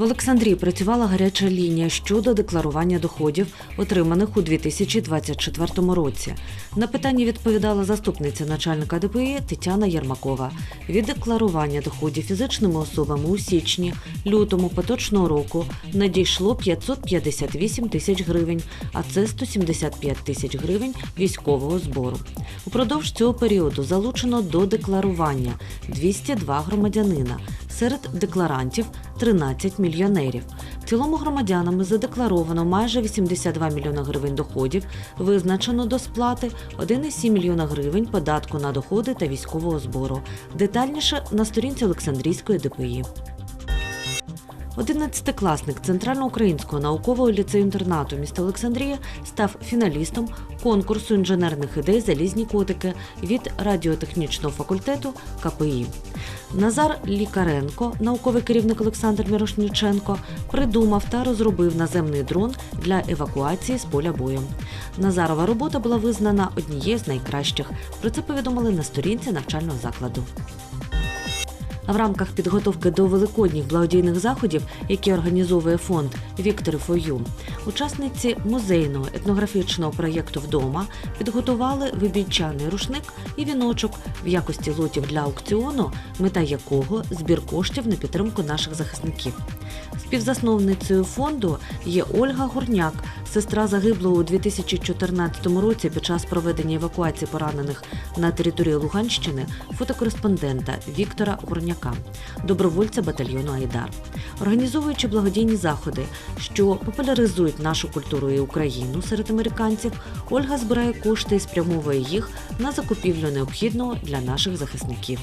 Олександрії працювала гаряча лінія щодо декларування доходів, отриманих у 2024 році. На питання відповідала заступниця начальника ДПІ Тетяна Єрмакова. Від декларування доходів фізичними особами у січні, лютому поточного року надійшло 558 тисяч гривень, а це 175 тисяч гривень військового збору. Упродовж цього періоду залучено до декларування 202 громадянина. Серед декларантів 13 мільйонерів. В цілому громадянами задекларовано майже 82 мільйона гривень доходів, визначено до сплати 1,7 мільйона гривень податку на доходи та військового збору. Детальніше на сторінці Олександрійської ДПІ. Одинадцятикласник Центральноукраїнського наукового ліцею-інтернату міста Олександрія став фіналістом конкурсу інженерних ідей Залізні котики від радіотехнічного факультету КПІ. Назар Лікаренко, науковий керівник Олександр Мірошніченко, придумав та розробив наземний дрон для евакуації з поля бою. Назарова робота була визнана однією з найкращих. Про це повідомили на сторінці навчального закладу. В рамках підготовки до великодніх благодійних заходів, які організовує фонд Віктор Фою, учасниці музейного етнографічного проєкту вдома підготували вибійчаний рушник і віночок в якості лотів для аукціону, мета якого збір коштів на підтримку наших захисників. Співзасновницею фонду є Ольга Горняк, сестра загиблого у 2014 році під час проведення евакуації поранених на території Луганщини фотокореспондента Віктора Горняка, добровольця батальйону Айдар. Організовуючи благодійні заходи, що популяризують нашу культуру і Україну серед американців, Ольга збирає кошти і спрямовує їх на закупівлю необхідного для наших захисників.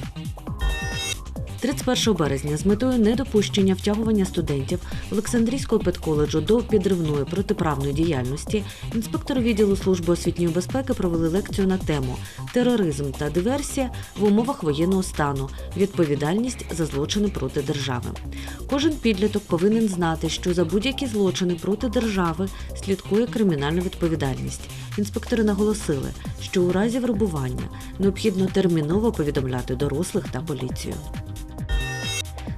31 березня з метою недопущення втягування студентів Олександрійського педколеджу до підривної протиправної діяльності інспектори відділу служби освітньої безпеки провели лекцію на тему тероризм та диверсія в умовах воєнного стану, відповідальність за злочини проти держави. Кожен підліток повинен знати, що за будь-які злочини проти держави слідкує кримінальна відповідальність. Інспектори наголосили, що у разі врабування необхідно терміново повідомляти дорослих та поліцію.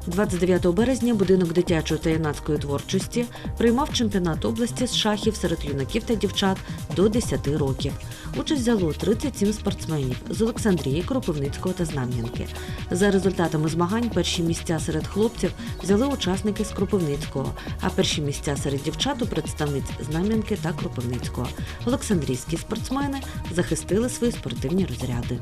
29 березня будинок дитячої та юнацької творчості приймав чемпіонат області з шахів серед юнаків та дівчат до 10 років. Участь взяло 37 спортсменів з Олександрії, Кропивницького та Знам'янки. За результатами змагань перші місця серед хлопців взяли учасники з Кропивницького, а перші місця серед дівчат у представниць Знам'янки та Кропивницького. Олександрійські спортсмени захистили свої спортивні розряди.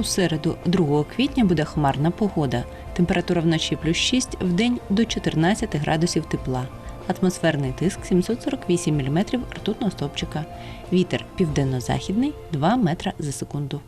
У середу, 2 квітня, буде хмарна погода. Температура вночі плюс 6, в день до 14 градусів тепла. Атмосферний тиск 748 мм ртутного стовпчика. Вітер південно-західний 2 метра за секунду.